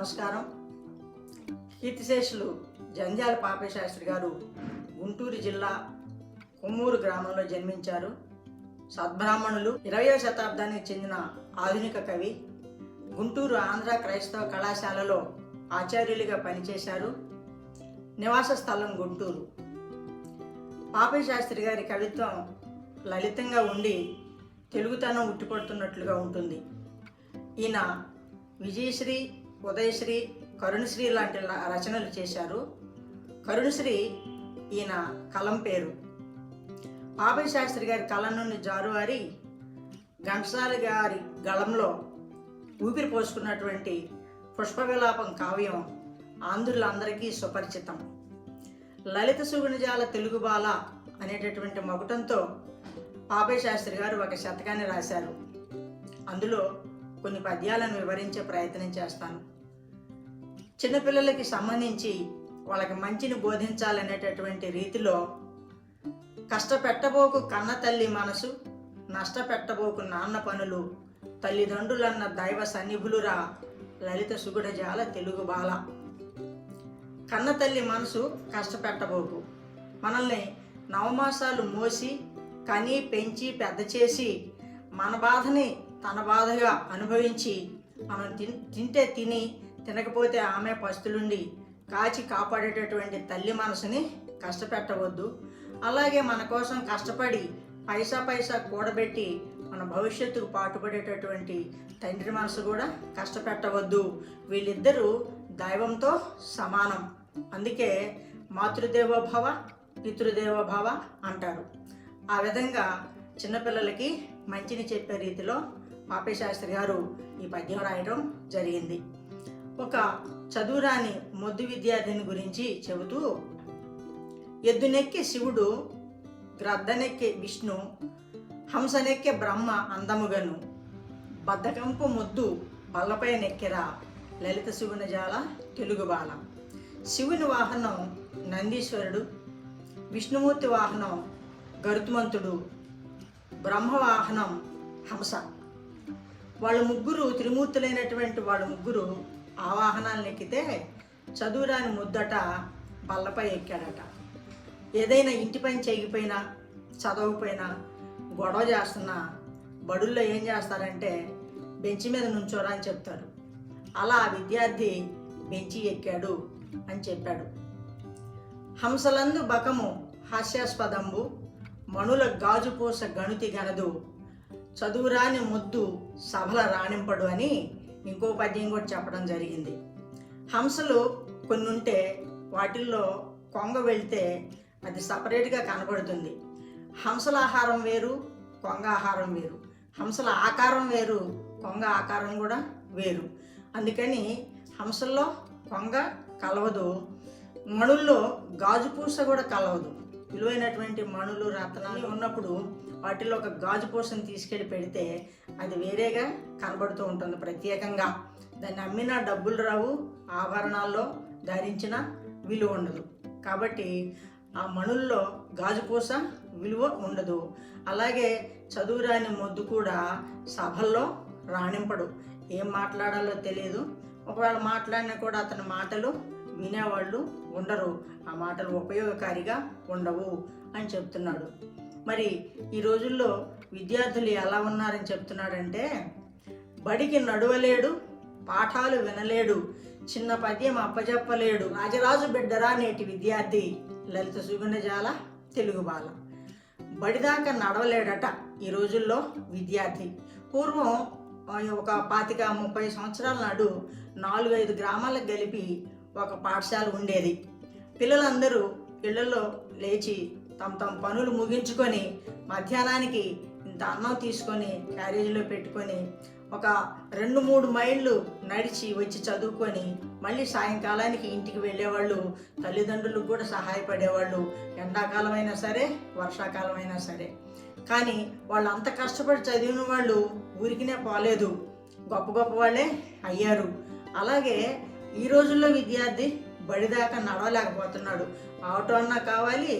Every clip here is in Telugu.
నమస్కారం. కీర్తిశేషులు జంధ్యాల పాపశాస్త్రి గారు గుంటూరు జిల్లా కొమ్మూరు గ్రామంలో జన్మించారు. సద్బ్రాహ్మణులు ఇరవయవ శతాబ్దానికి చెందిన ఆధునిక కవి. గుంటూరు ఆంధ్ర క్రైస్తవ కళాశాలలో ఆచార్యులుగా పనిచేశారు. నివాస స్థలం గుంటూరు. పాపశాస్త్రి శాస్త్రి గారి కవిత్వం లలితంగా ఉండి తెలుగుతనం ఉట్టిపడుతున్నట్లుగా ఉంటుంది. ఈయన విజయశ్రీ ఉదయశ్రీ కరుణశ్రీ లాంటి రచనలు చేశారు. కరుణశ్రీ ఈయన కలం పేరు. పాపయ్య శాస్త్రి గారి కలం నుండి జారువారి ఘంటసాల గారి గళంలో ఊపిరి పోసుకున్నటువంటి పుష్ప విలాపం కావ్యం ఆంధ్రులందరికీ సుపరిచితం. లలిత సుగుణజాల తెలుగు బాల అనేటటువంటి మకుటంతో పాపయ్య శాస్త్రి గారు ఒక శతకాన్ని రాశారు. అందులో కొన్ని పద్యాలను వివరించే ప్రయత్నం చేస్తాను. చిన్నపిల్లలకి సంబంధించి వాళ్ళకి మంచిని బోధించాలనేటటువంటి రీతిలో కష్టపెట్టబోకు కన్న తల్లి మనసు నష్టపెట్టబోకు నాన్న పనులు తల్లిదండ్రులన్న దైవ సన్నిభులురా లలిత సుగుడజాల తెలుగు బాల. కన్న తల్లి మనసు కష్టపెట్టబోకు. మనల్ని నవమాసాలు మోసి కని పెంచి పెద్ద చేసి మన బాధని తన బాధగా అనుభవించి మనం తింటే తిని తినకపోతే ఆమె పస్తులుండి కాచి కాపాడేటటువంటి తల్లి మనసుని కష్టపెట్టవద్దు. అలాగే మన కోసం కష్టపడి పైసా పైసా కూడబెట్టి మన భవిష్యత్తుకు పాటుపడేటటువంటి తండ్రి మనసు కూడా కష్టపెట్టవద్దు. వీళ్ళిద్దరూ దైవంతో సమానం. అందుకే మాతృదేవోభవ భవ అంటారు. ఆ విధంగా చిన్నపిల్లలకి మంచిని చెప్పే రీతిలో పాపే శాస్త్రి గారు ఈ పద్యం రాయడం జరిగింది. ఒక చదువురాని మొద్దు విద్యార్థిని గురించి చెబుతూ ఎద్దునెక్కే శివుడు గ్రద్దనెక్కే విష్ణు హంసనెక్కే బ్రహ్మ అందముగను బద్దకంపు ముద్దు బల్లపై నెక్కెరా లలిత శివునజాల తెలుగు బాల శివుని వాహనం నందీశ్వరుడు విష్ణుమూర్తి వాహనం గరుత్మంతుడు బ్రహ్మ వాహనం హంస. వాళ్ళ ముగ్గురు త్రిమూర్తులైనటువంటి వాళ్ళ ముగ్గురు ఆవాహనాలను ఎక్కితే చదువురాని ముద్దట బల్లపై ఎక్కాడట. ఏదైనా ఇంటి పని చేయకపోయినా చదవకపోయినా గొడవ చేస్తున్నా బడుల్లో ఏం చేస్తారంటే బెంచి మీద నుంచోరా అని చెప్తారు. అలా ఆ విద్యార్థి బెంచి ఎక్కాడు అని చెప్పాడు. హంసలందు బకము హాస్యాస్పదంబు మణుల గాజుపూస గణుతి గనదు చదువురాని ముద్దు సభల రాణింపడు అని ఇంకో పద్యం కూడా చెప్పడం జరిగింది. హంసలు కొన్ని ఉంటే వాటిల్లో కొంగ వెళ్తే అది సపరేట్గా కనబడుతుంది. హంసల ఆహారం వేరు కొంగ ఆహారం వేరు. హంసల ఆకారం వేరు కొంగ ఆకారం కూడా వేరు. అందుకని హంసల్లో కొంగ కలవదు మణుల్లో గాజు పూస కూడా కలవదు. విలువైనటువంటి మణులు రత్నాలు ఉన్నప్పుడు వాటిలో ఒక గాజు పూసను తీసుకెళ్ళి పెడితే అది వేరేగా కనబడుతూ ఉంటుంది ప్రత్యేకంగా. దాన్ని అమ్మినా డబ్బులు రావు ఆభరణాల్లో ధరించిన విలువ ఉండదు. కాబట్టి ఆ మణుల్లో గాజు పూస విలువ ఉండదు. అలాగే చదువురాని మొద్దు కూడా సభల్లో రాణింపడు. ఏం మాట్లాడాలో తెలియదు ఒకవేళ మాట్లాడినా కూడా అతని మాటలు వినేవాళ్ళు ఉండరు. ఆ మాటలు ఉపయోగకారిగా ఉండవు అని చెప్తున్నాడు. మరి ఈ రోజుల్లో విద్యార్థులు ఎలా ఉన్నారని చెప్తున్నాడంటే బడికి నడువలేడు పాఠాలు వినలేడు చిన్న పద్యం అప్పజెప్పలేడు రాజరాజు బిడ్డరా నేటి విద్యార్థి లలిత సుగుణజాల తెలుగు బాల. బడిదాకా నడవలేడట ఈ రోజుల్లో విద్యార్థి. పూర్వం ఒక పాతిక ముప్పై సంవత్సరాల నాడు నాలుగైదు గ్రామాలకు కలిపి ఒక పాఠశాల ఉండేది. పిల్లలందరూ ఇళ్ళలో లేచి తమ తమ పనులు ముగించుకొని మధ్యాహ్నానికి ఇంత అన్నం తీసుకొని క్యారేజీలో పెట్టుకొని ఒక రెండు మూడు మైళ్ళు నడిచి వచ్చి చదువుకొని మళ్ళీ సాయంకాలానికి ఇంటికి వెళ్ళేవాళ్ళు తల్లిదండ్రులకు కూడా సహాయపడేవాళ్ళు. ఎండాకాలం అయినా సరే వర్షాకాలం అయినా సరే. కానీ వాళ్ళు అంత కష్టపడి చదివిన వాళ్ళు ఊరికినే పోలేదు. గొప్ప గొప్ప వాళ్ళే అయ్యారు. అలాగే ఈ రోజుల్లో విద్యార్థి బడిదాకా నడవలేకపోతున్నాడు. ఆటో అన్నా కావాలి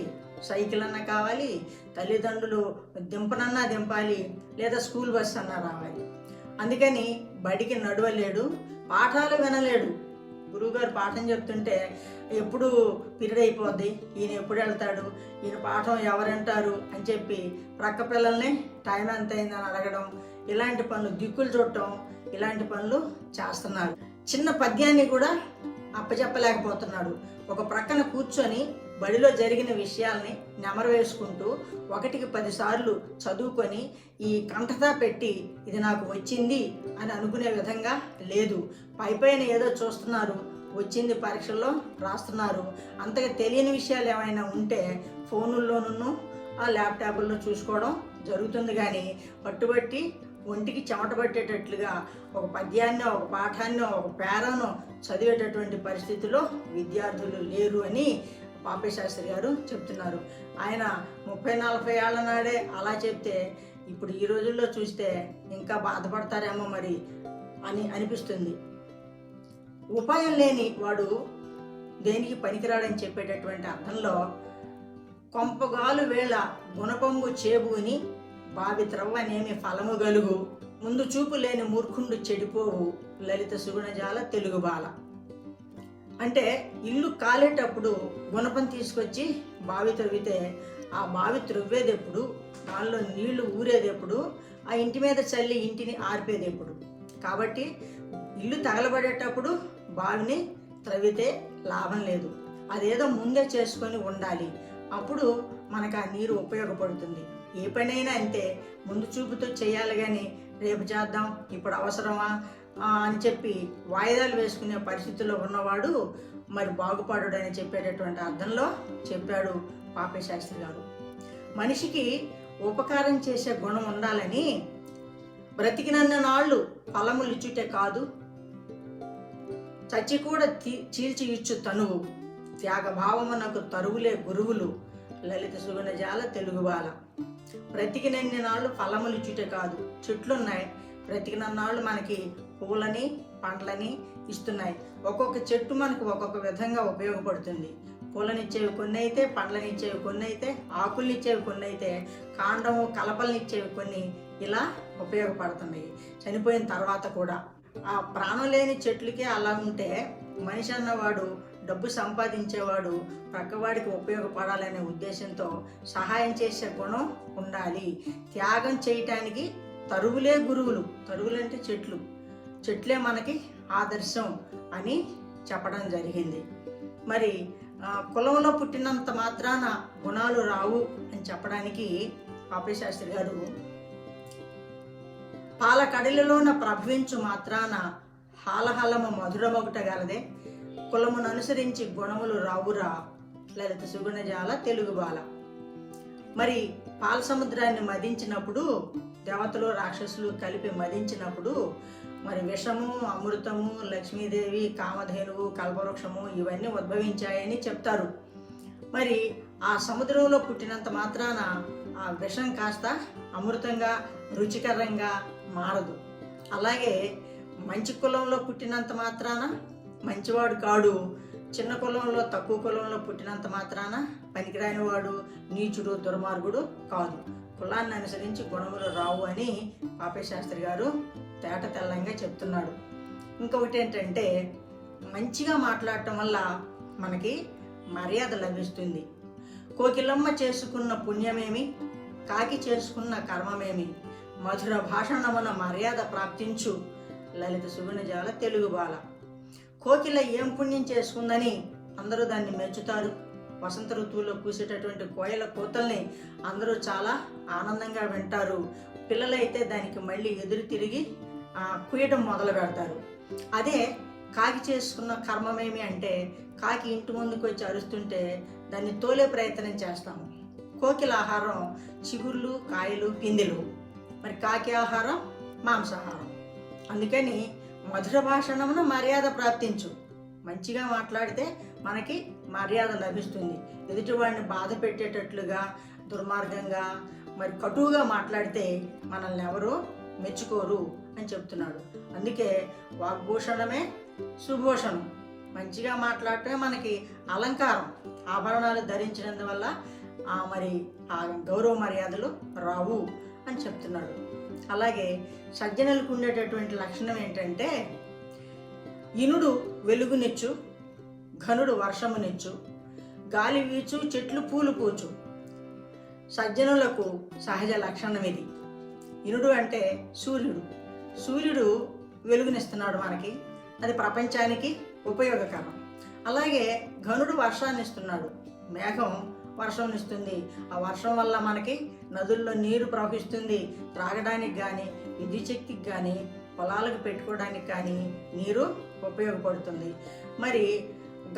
సైకిల్ అన్నా కావాలి తల్లిదండ్రులు దింపనన్నా దింపాలి లేదా స్కూల్ బస్ అన్నా రావాలి. అందుకని బడికి నడవలేడు పాఠాలు వినలేడు. గురువుగారు పాఠం చెప్తుంటే ఎప్పుడు పీరియడ్ అయిపోద్ది ఈయన ఎప్పుడు వెళ్తాడు ఈయన పాఠం ఎవరంటారు అని చెప్పి ప్రక్క పిల్లల్ని టైం ఎంత అయిందని అడగడం ఇలాంటి పనులు దిక్కులు చూడటం ఇలాంటి పనులు చేస్తున్నారు. చిన్న పద్యాన్ని కూడా అప్పచెప్పలేకపోతున్నాడు ఒక ప్రక్కన కూర్చొని బడిలో జరిగిన విషయాల్ని నెమరు వేసుకుంటూ ఒకటికి పదిసార్లు చదువుకొని ఈ కంఠతా పెట్టి ఇది నాకు వచ్చింది అని అనుకునే విధంగా లేదు. పై పైన ఏదో చూస్తున్నారు వచ్చింది పరీక్షల్లో రాస్తున్నారు. అంతగా తెలియని విషయాలు ఏమైనా ఉంటే ఫోనుల్లోనూ ఆ ల్యాప్టాప్ల్లో చూసుకోవడం జరుగుతుంది కానీ పట్టుబట్టి ఒంటికి చెమట పట్టేటట్లుగా ఒక పద్యాన్నో ఒక పాఠాన్నో ఒక పేరానో చదివేటటువంటి పరిస్థితిలో విద్యార్థులు లేరు అని పాపశాస్త్రి గారు చెప్తున్నారు. ఆయన ముప్పై నలభై ఏళ్ళ నాడే అలా చెప్తే ఇప్పుడు ఈ రోజుల్లో చూస్తే ఇంకా బాధపడతారేమో మరి అని అనిపిస్తుంది. ఉపాయం లేని వాడు దేనికి పనికిరాడని చెప్పేటటువంటి అర్థంలో కొంపగాలు వేళ గుణపంగు చేబూని బావి త్రవ్వనేమి ఫలము గలుగు ముందు చూపు లేని మూర్ఖుండు చెడిపోవు. లలిత సుగుణజాల తెలుగు బాల. అంటే ఇల్లు కాలేటప్పుడు గుణపం తీసుకొచ్చి బావి త్రవ్వితే ఆ బావి త్రవ్వేదెప్పుడు దానిలో నీళ్ళు ఊరేదెప్పుడు ఆ ఇంటి మీద చల్లి ఇంటిని ఆర్పేదెప్పుడు. కాబట్టి ఇల్లు తగలబడేటప్పుడు బావిని త్రవ్వితే లాభం లేదు. అదేదో ముందే చేసుకొని ఉండాలి. అప్పుడు మనకు ఆ నీరు ఉపయోగపడుతుంది. ఏ పనైనా అంతే. ముందు చూపుతో చేయాలి కానీ రేపు చేద్దాం ఇప్పుడు అవసరమా? అని చెప్పి వాయిదాలు వేసుకునే పరిస్థితిలో ఉన్నవాడు మరి బాగుపడడు అని చెప్పేటటువంటి అర్థంలో చెప్పాడు పాపశాస్త్రి గారు. మనిషికి ఉపకారం చేసే గుణం ఉండాలని బ్రతికినన్న నాళ్ళు ఫలములు ఇచ్చుటే కాదు చచ్చి కూడా తీ- చీల్చి ఇచ్చు తనువు. త్యాగభావమునకు తరువులే గురువులు. లలిత సుగుణజాల తెలుగుబాల బ్రతికినన్ని నాళ్ళు ఫలములు ఇచ్చుటే కాదు. చెట్లున్నాయి. బ్రతికినన్నాళ్ళు మనకి పువ్వులని పండ్లని ఇస్తున్నాయి. ఒక్కొక్క చెట్టు మనకు ఒక్కొక్క విధంగా ఉపయోగపడుతుంది. పూలనిచ్చేవి కొన్ని అయితే పండ్లనిచ్చేవి కొన్ని అయితే ఆకులనిచ్చేవి కొన్ని అయితే కాండము కలపలనిచ్చేవి కొన్ని ఇలా ఉపయోగపడుతున్నాయి. చనిపోయిన తర్వాత కూడా ఆ ప్రాణం లేని చెట్లకే అలా ఉంటే మనిషి అన్నవాడు డబ్బు సంపాదించేవాడు ప్రక్కవాడికి ఉపయోగపడాలనే ఉద్దేశంతో సహాయం చేసే గుణం ఉండాలి. త్యాగం చేయటానికి తరువులే గురువులు. తరువులంటే చెట్లు. చెట్లే మనకి ఆదర్శం అని చెప్పడం జరిగింది. మరి కులంలో పుట్టినంత మాత్రాన గుణాలు రావు అని చెప్పడానికి పాపశాస్త్రి గారు పాల కడలిలోన ప్రభవించు మాత్రాన హాలహలము మధురమొకట గలదే. కులమును అనుసరించి గుణములు రావురా లలిత సుగుణజాల తెలుగు బాల. మరి పాల సముద్రాన్ని మదించినప్పుడు దేవతలు రాక్షసులు కలిపి మదించినప్పుడు మరి విషము అమృతము లక్ష్మీదేవి కామధేనువు కల్పవృక్షము ఇవన్నీ ఉద్భవించాయని చెప్తారు. మరి ఆ సముద్రంలో పుట్టినంత మాత్రాన ఆ విషం కాస్త అమృతంగా రుచికరంగా మారదు. అలాగే మంచి కులంలో పుట్టినంత మాత్రాన మంచివాడు కాడు. చిన్న కులంలో తక్కువ కులంలో పుట్టినంత మాత్రాన పనికిరాని వాడు నీచుడు దుర్మార్గుడు కాదు. కులాన్ని అనుసరించి గుణములు రావు అని పాపే శాస్త్రి గారు తేట తెల్లంగా చెప్తున్నాడు. ఇంకొకటి ఏంటంటే మంచిగా మాట్లాడటం వల్ల మనకి మర్యాద లభిస్తుంది. కోకిలమ్మ చేసుకున్న పుణ్యమేమి? కాకి చేసుకున్న కర్మమేమి? మధుర భాషణమున మర్యాద ప్రాప్తించు. లలిత సుగుణజాల తెలుగు బాల. కోకిల ఏం పుణ్యం చేసుకుందని అందరూ దాన్ని మెచ్చుతారు. వసంత ఋతువులో కూసేటటువంటి కోయల కూతల్ని అందరూ చాలా ఆనందంగా వింటారు. పిల్లలైతే దానికి మళ్ళీ ఎదురు తిరిగి కుయ్యడం మొదలు పెడతారు. అదే కాకి చేసుకున్న కర్మమేమి అంటే కాకి ఇంటి ముందుకు వచ్చి అరుస్తుంటే దాన్ని తోలే ప్రయత్నం చేస్తాము. కోకిల ఆహారం చిగుర్లు కాయలు పిందెలు. మరి కాకి ఆహారం మాంసాహారం. అందుకని మధుర భాషణమును మర్యాద ప్రాప్తించు. మంచిగా మాట్లాడితే మనకి మర్యాద లభిస్తుంది. ఎదుటివాడిని బాధ పెట్టేటట్లుగా దుర్మార్గంగా మరి కటువుగా మాట్లాడితే మనల్ని ఎవరు మెచ్చుకోరు అని చెప్తున్నాడు. అందుకే వాగ్భూషణమే సుభూషణం. మంచిగా మాట్లాడటమే మనకి అలంకారం ఆభరణాలు ధరించినందువల్ల ఆ మరి ఆ గౌరవ మర్యాదలు రావు అని చెప్తున్నాడు. అలాగే సజ్జనులకు ఉండేటటువంటి లక్షణం ఏంటంటే ఇనుడు వెలుగునిచ్చు ఘనుడు వర్షమునిచ్చు గాలి వీచు చెట్లు పూలు పూచు. సజ్జనులకు సహజ లక్షణం ఇది. ఇనుడు అంటే సూర్యుడు. సూర్యుడు వెలుగునిస్తున్నాడు మనకి. అది ప్రపంచానికి ఉపయోగకరం. అలాగే ఘనుడు వర్షాన్ని ఇస్తున్నాడు. మేఘం వర్షం ఇస్తుంది. ఆ వర్షం వల్ల మనకి నదుల్లో నీరు ప్రవహిస్తుంది. త్రాగడానికి కానీ విద్యుత్ శక్తికి కానీ పొలాలకు పెట్టుకోవడానికి కానీ నీరు ఉపయోగపడుతుంది. మరి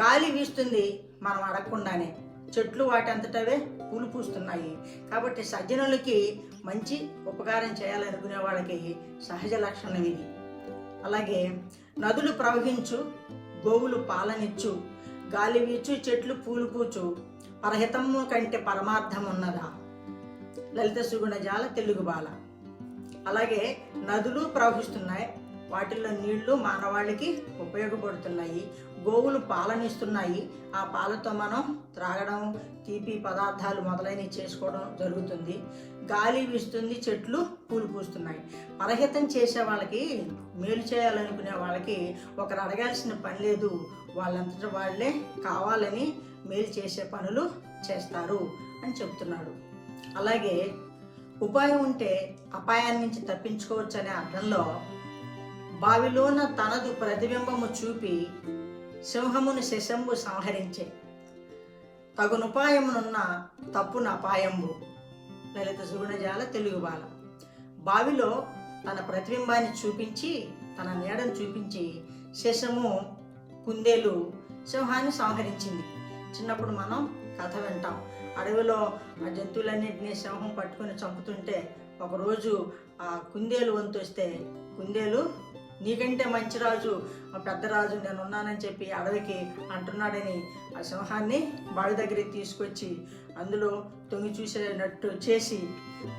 గాలి వీస్తుంది మనం అడగకుండానే. చెట్లు వాటి అంతటవే పూలు పూస్తున్నాయి కాబట్టి సజ్జనులకి మంచి ఉపకారం చేయాలనుకునే వాళ్ళకి సహజ లక్షణం ఇది. అలాగే నదులు ప్రవహించు గోవులు పాలనిచ్చు గాలి వీచు చెట్లు పూలు పూచు పరహితము కంటే పరమార్థం ఉన్నదా లలిత సుగుణజాల తెలుగు బాల. అలాగే నదులు ప్రవహిస్తున్నాయి. వాటిల్లో నీళ్ళు మానవాళికి ఉపయోగపడుతున్నాయి. గోవులు పాలనిస్తున్నాయి. ఆ పాలతో మనం త్రాగడం తీపి పదార్థాలు మొదలైనవి చేసుకోవడం జరుగుతుంది. గాలి వీస్తుంది చెట్లు పూలు పూస్తున్నాయి. పరహితం చేసే వాళ్ళకి మేలు చేయాలనుకునే వాళ్ళకి ఒకరు అడగాల్సిన పని లేదు. వాళ్ళంతట వాళ్ళే కావాలని మేలు చేసే పనులు చేస్తారు అని చెప్తున్నాడు. అలాగే ఉపాయం ఉంటే అపాయాన్ని నుంచి తప్పించుకోవచ్చు అనే అర్థంలో బావిలోన తనదు ప్రతిబింబము చూపి సింహమును శశంబు సంహరించే. తగునుపాయమునున్న తప్పున అపాయంబు. లలిత సుగుణజాల తెలుగు బాల. బావిలో తన ప్రతిబింబాన్ని చూపించి తన నీడను చూపించి శశము కుందేలు సింహాన్ని సంహరించింది. చిన్నప్పుడు మనం కథ వింటాం. అడవిలో ఆ జంతువులన్నింటినీ సింహం పట్టుకుని చంపుతుంటే ఒకరోజు ఆ కుందేలు వంతు వస్తే కుందేలు నీకంటే మంచి రాజు పెద్ద రాజు నేను ఉన్నానని చెప్పి అడవికి అంటున్నాడని ఆ సింహాన్ని బావి దగ్గరికి తీసుకొచ్చి అందులో తొంగి చూసేటట్టు చేసి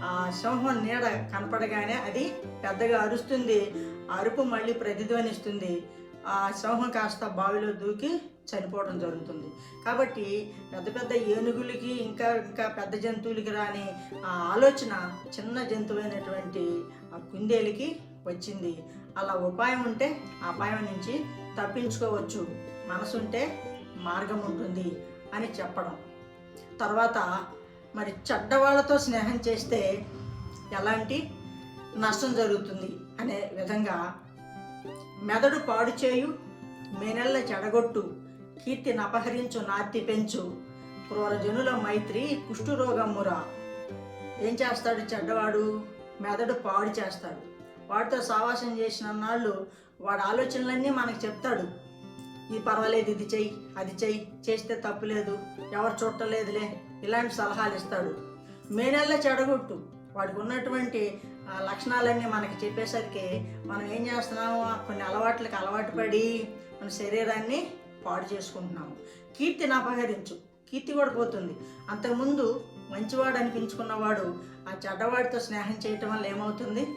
ఆ సింహం నీడ కనపడగానే అది పెద్దగా అరుస్తుంది. అరుపు మళ్ళీ ప్రతిధ్వనిస్తుంది. ఆ సింహం కాస్త బావిలో దూకి చనిపోవడం జరుగుతుంది. కాబట్టి పెద్ద పెద్ద ఏనుగులకి ఇంకా ఇంకా పెద్ద జంతువులకి రాని ఆ ఆలోచన చిన్న జంతువైనటువంటి ఆ కుందేలుకి వచ్చింది. అలా ఉపాయం ఉంటే అపాయం నుంచి తప్పించుకోవచ్చు. మనసుంటే మార్గం ఉంటుంది అని చెప్పడం. తర్వాత మరి చెడ్డవాళ్ళతో స్నేహం చేస్తే ఎలాంటి నష్టం జరుగుతుంది అనే విధంగా మెదడు పాడు చేయు మేనెల్ల చెడగొట్టు కీర్తిని అపహరించు నార్తి పెంచు. క్రూరజనుల మైత్రి కుష్ఠురోగమ్మురా ఏం చేస్తాడు చెడ్డవాడు? మెదడు పాడు చేస్తాడు. వాడితో సావాసం చేసిన నాళ్ళు వాడి ఆలోచనలన్నీ మనకు చెప్తాడు. ఇది పర్వాలేదు ఇది చెయ్యి అది చెయ్యి చేస్తే తప్పులేదు ఎవరు చుట్టలేదులే ఇలాంటి సలహాలు ఇస్తాడు. మేనెల్ల చెడగొట్టు. వాడికి ఉన్నటువంటి లక్షణాలన్నీ మనకి చెప్పేసరికి మనం ఏం చేస్తున్నాము కొన్ని అలవాట్లకు అలవాటు పడి మన శరీరాన్ని పాడు చేసుకుంటున్నాము. కీర్తిని అపహరించు కీర్తి కూడా పోతుంది. అంతకుముందు మంచివాడు అనిపించుకున్నవాడు ఆ చెడ్డవాడితో స్నేహం చేయటం వల్ల ఏమవుతుంది?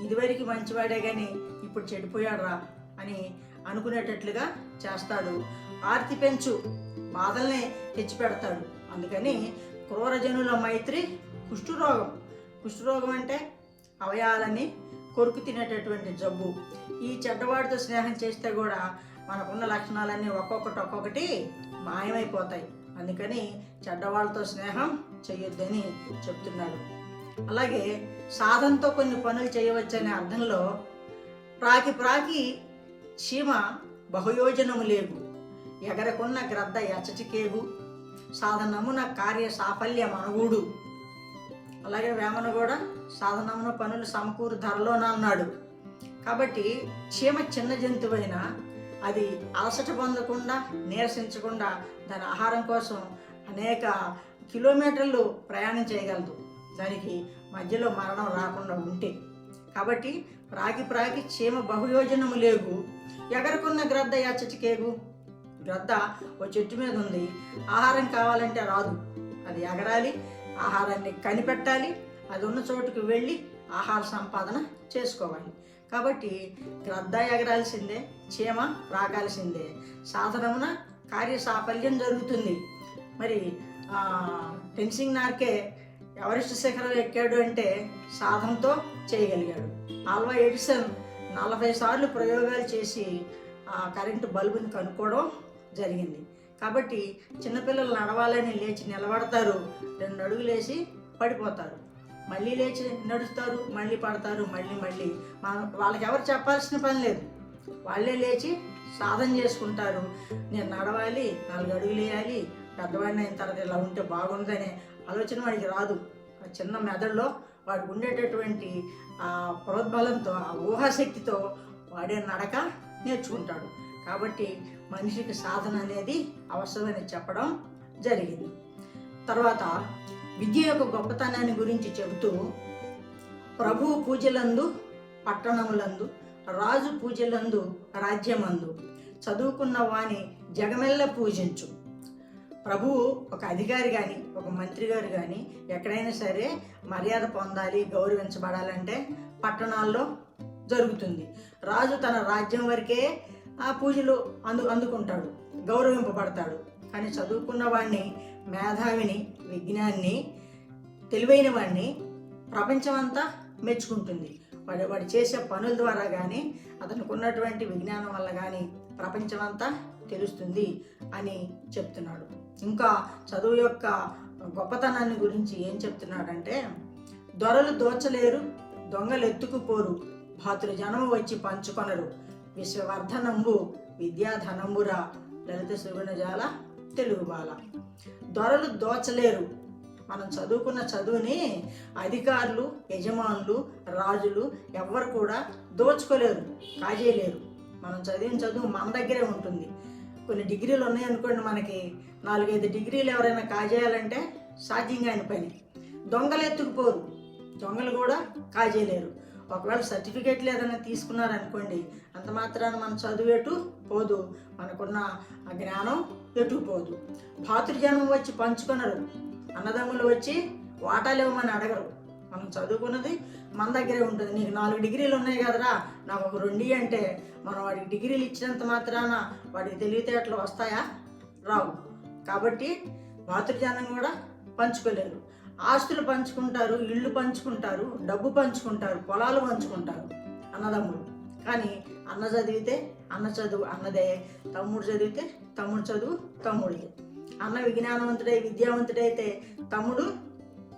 ఇదివరకు మంచివాడే కానీ ఇప్పుడు చెడిపోయాడు రా అని అనుకునేటట్లుగా చేస్తాడు. ఆర్తి పెంచు. బాధల్ని తెచ్చిపెడతాడు. అందుకని క్రూరజనుల మైత్రి కుష్ఠరోగం. కుష్ఠరోగం అంటే అవయాలని కొరుకు తినేటటువంటి జబ్బు. ఈ చెడ్డవాడితో స్నేహం చేస్తే కూడా మనకున్న లక్షణాలన్నీ ఒక్కొక్కటి ఒక్కొక్కటి మాయమైపోతాయి. అందుకని చెడ్డవాళ్ళతో స్నేహం చేయొద్దని చెప్తున్నాడు అలాగే సాధనతో కొన్ని పనులు చేయవచ్చనే అర్థంలో ప్రాకి ప్రాకి చీమ బహుయోజనము లేవు. ఎగరకున్న గ్రద్ద ఎచ్చటికేగు సాధనమున కార్య సాఫల్యం అనుగుడు. అలాగే వేమన కూడా సాధనమున పనులు సమకూరు ధరలోన అన్నాడు. కాబట్టి చీమ చిన్న జంతువైనా అది అలసట పొందకుండా నీరసించకుండా దాని ఆహారం కోసం అనేక కిలోమీటర్లు ప్రయాణం చేయగలదు. దానికి మధ్యలో మరణం రాకుండా ఉంటే. కాబట్టి ప్రాగి ప్రాగి చీమ బహుయోజనము లేవు. ఎగరకున్న గ్రద్ద యాచటికేగు గ్రద్ద ఓ చెట్టు మీద ఉంది. ఆహారం కావాలంటే రాదు. అది ఎగరాలి ఆహారాన్ని కనిపెట్టాలి. అది ఉన్న చోటుకు వెళ్ళి ఆహార సంపాదన చేసుకోవాలి. కాబట్టి గ్రద్ద ఎగరాల్సిందే చీమ రాగాల్సిందే. సాధనమున కార్య సాఫల్యం జరుగుతుంది. మరి టెన్సింగ్ నార్కే ఎవరెస్ట్ శిఖరం ఎక్కాడు అంటే సాధనతో చేయగలిగాడు. ఆల్వా ఎడిసన్ నలభై సార్లు ప్రయోగాలు చేసి ఆ కరెంటు బల్బుని కనుక్కోవడం జరిగింది. కాబట్టి చిన్నపిల్లలు నడవాలని లేచి నిలబడతారు. రెండు అడుగులేసి పడిపోతారు. మళ్ళీ లేచి నడుస్తారు మళ్ళీ పడతారు మళ్ళీ మళ్ళీ. మనం వాళ్ళకి ఎవరు చెప్పాల్సిన పని లేదు. వాళ్ళే లేచి సాధన చేసుకుంటారు. నేను నడవాలి నాలుగు అడుగులు వేయాలి పెద్దవాడిని అయిన తర్వాత ఇలా ఉంటే బాగుందనే ఆలోచన వాడికి రాదు. ఆ చిన్న మెదడులో వాడికి ఉండేటటువంటి ఆ ప్రోద్బలంతో ఆ ఊహాశక్తితో వాడే నడక నేర్చుకుంటాడు. కాబట్టి మనిషికి సాధన అనేది అవసరమని చెప్పడం జరిగింది. తర్వాత విద్య యొక్క గొప్పతనాన్ని గురించి చెబుతూ ప్రభువు పూజలందు పట్టణములందు రాజు పూజలందు రాజ్యమందు చదువుకున్న వాని జగమెల్ల పూజించు. ప్రభువు ఒక అధికారి కానీ ఒక మంత్రి గారు కానీ ఎక్కడైనా సరే మర్యాద పొందాలి గౌరవించబడాలంటే పట్టణాల్లో జరుగుతుంది. రాజు తన రాజ్యం వరకే ఆ పూజలు అందు అందుకుంటాడు గౌరవింపబడతాడు. కానీ చదువుకున్న వాడిని మేధావిని విజ్ఞాన్ని తెలివైన వాడిని ప్రపంచమంతా మెచ్చుకుంటుంది. వాడు వాడు చేసే పనుల ద్వారా కానీ అతనికి ఉన్నటువంటి విజ్ఞానం వల్ల కానీ ప్రపంచమంతా తెలుస్తుంది అని చెప్తున్నాడు. ఇంకా చదువు యొక్క గొప్పతనాన్ని గురించి ఏం చెప్తున్నాడంటే దొరలు దోచలేరు దొంగలు ఎత్తుకుపోరు భాతులు జనము వచ్చి పంచుకొనరు విశ్వవర్ధనంబు విద్యాధనంబురా లలిత సుగుణజాల తెలుగు బాల దొరలు దోచలేరు. మనం చదువుకున్న చదువుని అధికారులు యజమానులు రాజులు ఎవ్వరు కూడా దోచుకోలేరు కాజేయలేరు. మనం చదివిన చదువు మన దగ్గరే ఉంటుంది. కొన్ని డిగ్రీలు ఉన్నాయనుకోండి మనకి నాలుగైదు డిగ్రీలు ఎవరైనా కాజేయాలంటే సాధ్యం కాని పని. దొంగలు ఎత్తుకుపోరు. దొంగలు కూడా కాజేయలేరు. ఒకవేళ సర్టిఫికేట్లు ఏదైనా తీసుకున్నారనుకోండి అంత మాత్రాన మన చదువు ఎటు పోదు. మనకున్న ఆ జ్ఞానం ఎటు పోదు. భాతృజనం వచ్చి పంచుకొనరు. అన్నదమ్ములు వచ్చి వాటాలు ఇవ్వమని అడగరు. మనం చదువుకున్నది మన దగ్గరే ఉంటుంది. నీకు నాలుగు డిగ్రీలు ఉన్నాయి కదరా నాకు ఒక రెండు అంటే మనం వాడికి డిగ్రీలు ఇచ్చినంత మాత్రాన వాడికి తెలివితేటలు వస్తాయా? రావు. కాబట్టి మాతృజానం కూడా పంచుకోలేరు. ఆస్తులు పంచుకుంటారు ఇళ్ళు పంచుకుంటారు డబ్బు పంచుకుంటారు పొలాలు పంచుకుంటారు అన్నదమ్ములు. కానీ అన్న చదివితే అన్న చదువు అన్నదే. తమ్ముడు చదివితే తమ్ముడు చదువు తమ్ముడిదే. అన్న విజ్ఞానవంతుడై విద్యావంతుడైతే తమ్ముడు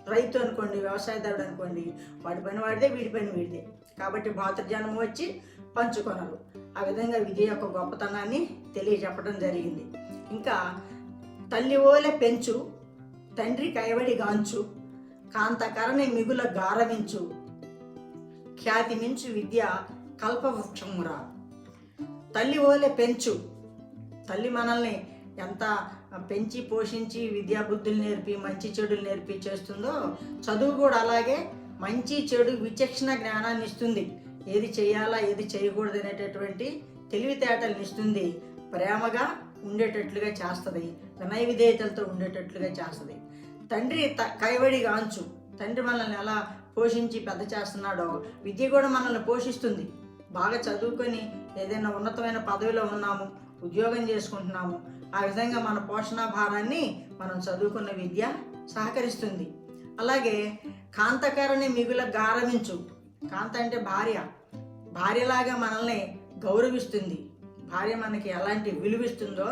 రైతు అనుకోండి వ్యవసాయదారుడు అనుకోండి వాడి పని వాడిదే వీడి పని వీడిదే. కాబట్టి భాతృజనం వచ్చి పంచుకొనరు. ఆ విధంగా విద్య యొక్క గొప్పతనాన్ని తెలియజెప్పడం జరిగింది. ఇంకా తల్లి ఓలే పెంచు తండ్రి కైవడి గాంచు కాంతకరణి మిగుల గారవించు. ఖ్యాతి మించు విద్య కల్పవృక్షమురా. తల్లి ఓలె పెంచు. తల్లి మనల్ని ఎంత పెంచి పోషించి విద్యా బుద్ధులు నేర్పి మంచి చెడులు నేర్పి చేస్తుందో చదువు కూడా అలాగే మంచి చెడు విచక్షణ జ్ఞానాన్ని ఇస్తుంది. ఏది చేయాలా ఏది చేయకూడదు అనేటటువంటి తెలివితేటల్ని ఇస్తుంది. ప్రేమగా ఉండేటట్లుగా చేస్తుంది. వినయ విధేయతలతో ఉండేటట్లుగా చేస్తుంది. తండ్రి త కైవడిగాంచు తండ్రి మనల్ని ఎలా పోషించి పెద్ద చేస్తున్నాడో విద్య కూడా మనల్ని పోషిస్తుంది. బాగా చదువుకొని ఏదైనా ఉన్నతమైన పదవిలో ఉన్నాము ఉద్యోగం చేసుకుంటున్నాము ఆ విధంగా మన పోషణ భారాన్ని మనం చదువుకున్న విద్య సహకరిస్తుంది. అలాగే కాంతకరణి మిగుల గారవించు కాంత అంటే భార్య. భార్యలాగా మనల్ని గౌరవిస్తుంది. భార్య మనకి ఎలాంటి విలువిస్తుందో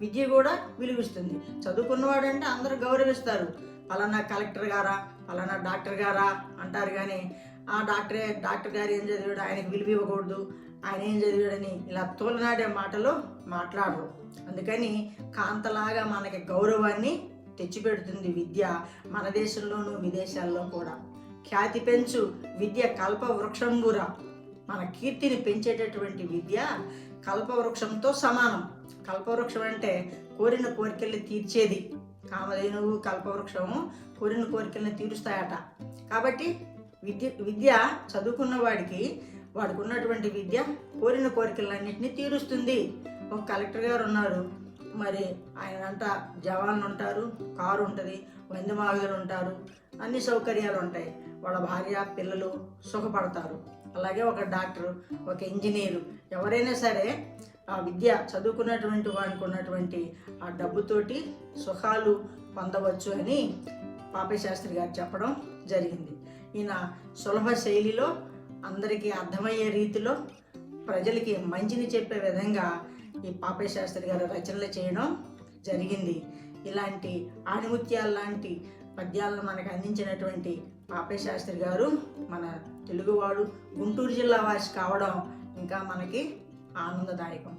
విద్య కూడా విలువిస్తుంది. చదువుకున్నవాడంటే అందరూ గౌరవిస్తారు. పలానా కలెక్టర్ గారా పలానా డాక్టర్ గారా అంటారు కానీ ఆ డాక్టరే డాక్టర్ గారు ఏం చదివాడు? ఆయనకి విలువ ఇవ్వకూడదు. ఆయన ఏం చదివాడని ఇలా తోలనాడే మాటలు మాట్లాడరు. అందుకని కాంతలాగా మనకి గౌరవాన్ని తెచ్చిపెడుతుంది విద్య మన దేశంలోనూ విదేశాల్లో కూడా. ఖ్యాతి పెంచు విద్య కల్ప వృక్షంగుర మన కీర్తిని పెంచేటటువంటి విద్య కల్పవృక్షంతో సమానం. కల్పవృక్షం అంటే కోరిన కోరికల్ని తీర్చేది. కామధేనువు కల్పవృక్షము కోరిన కోరికల్ని తీరుస్తాయట. కాబట్టి విద్య విద్య చదువుకున్న వాడికి వాడికి ఉన్నటువంటి విద్య కోరిన కోరికలన్నింటినీ తీరుస్తుంది. ఒక కలెక్టర్ గారు ఉన్నారు. మరి ఆయన అంట జవాన్లు ఉంటారు కారు ఉంటుంది వంద ఉంటారు అన్ని సౌకర్యాలు ఉంటాయి వాళ్ళ భార్య పిల్లలు సుఖపడతారు. అలాగే ఒక డాక్టర్ ఒక ఇంజనీరు ఎవరైనా సరే ఆ విద్య చదువుకున్నటువంటి వానికి ఉన్నటువంటి ఆ డబ్బుతోటి సుఖాలు పొందవచ్చు అని పాపశాస్త్రి శాస్త్రి గారు చెప్పడం జరిగింది. ఈయన సులభ శైలిలో అందరికీ అర్థమయ్యే రీతిలో ప్రజలకి మంచిని చెప్పే విధంగా ఈ పాపశాస్త్రి శాస్త్రి గారు రచనలు చేయడం జరిగింది. ఇలాంటి ఆణిముత్యాలు లాంటి పద్యాలను మనకు అందించినటువంటి పాపే శాస్త్రి గారు మన తెలుగువాడు గుంటూరు జిల్లా వాసి కావడం ఇంకా మనకి ఆనందదాయకం.